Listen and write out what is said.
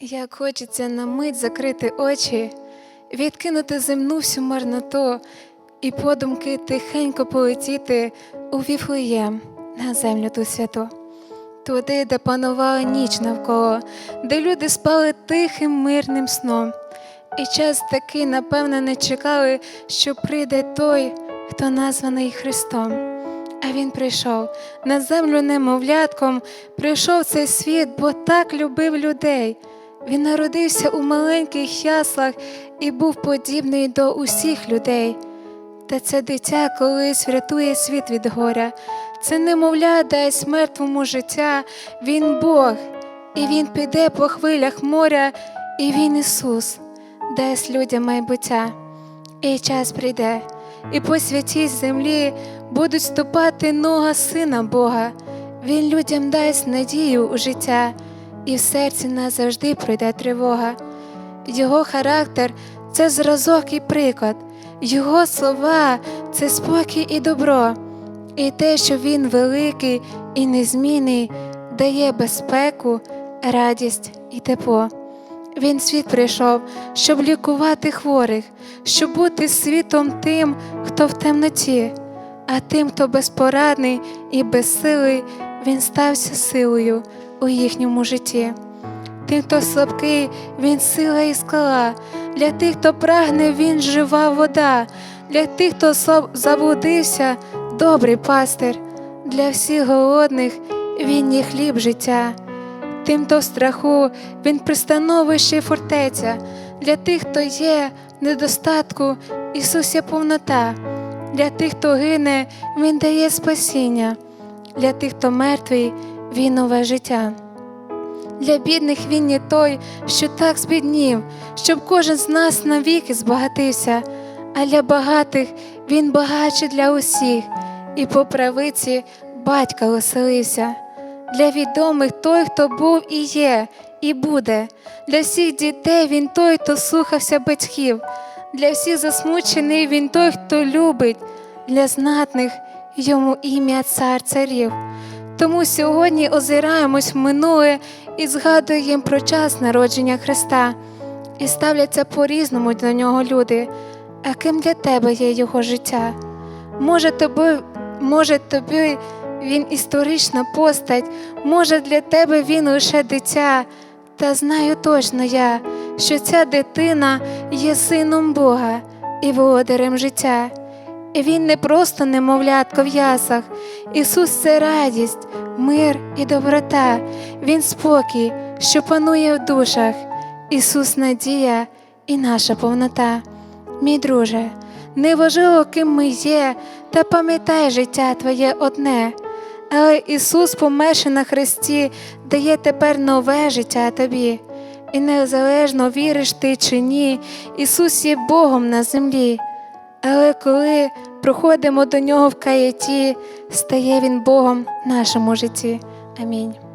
Як хочеться на мить закрити очі, відкинути земну всю марноту і подумки тихенько полетіти у Віфлеєм на землю ту святу. Туди, де панувала ніч навколо, де люди спали тихим мирним сном. І час такий, напевно, не чекали, що прийде той, хто названий Христом. А він прийшов на землю немовлятком, прийшов цей світ, бо так любив людей. Він народився у маленьких яслах і був подібний до усіх людей. Та це дитя колись врятує світ від горя. Це немовля дасть мертвому життя. Він Бог, і Він піде по хвилях моря, і Він Ісус дасть людям майбуття. І час прийде, і по святій землі будуть ступати нога Сина Бога. Він людям дасть надію у життя, і в серці назавжди пройде тривога. Його характер це зразок і приклад, Його слова це спокій і добро, і те, що він великий і незмінний, дає безпеку, радість і тепло. Він світ прийшов, щоб лікувати хворих, щоб бути світом тим, хто в темноті, а тим, хто безпорадний і безсилий, він стався силою у їхньому житті. Тим, хто слабкий, він сила і скала, для тих, хто прагне, він жива вода, для тих, хто заблудився, добрий пастир, для всіх голодних він є хліб життя. Тим, хто в страху, він пристановище й фортеця, для тих, хто є недостатку, Ісус є повнота, для тих, хто гине, Він дає спасіння, для тих, хто мертвий, Він нове життя. Для бідних він є той, що так збіднів, щоб кожен з нас навіки збагатився, а для багатих він багатший для усіх, і по правиці батька оселився. Для відомих той, хто був і є, і буде, для всіх дітей він той, хто слухався батьків, для всіх засмучений він той, хто любить, для знатних йому ім'я цар царів. Тому сьогодні озираємось в минуле і згадуємо про час народження Христа, і ставляться по-різному до нього люди. А ким для тебе є його життя? Може, тобі, може, тобі він історична постать, може, для тебе він лише дитя. Та знаю точно я, що ця дитина є сином Бога і володарем життя. Він не просто немовлятко в ясах. Ісус це радість, мир і доброта, Він спокій, що панує в душах. Ісус надія і наша повнота. Мій друже, неважливо, ким ми є, та пам'ятай життя Твоє одне. Але Ісус, померши на Христі, дає тепер нове життя тобі. І незалежно віриш ти чи ні, Ісус є Богом на землі. Але коли проходимо до нього в каяті, стає Він Богом в нашому житті. Амінь.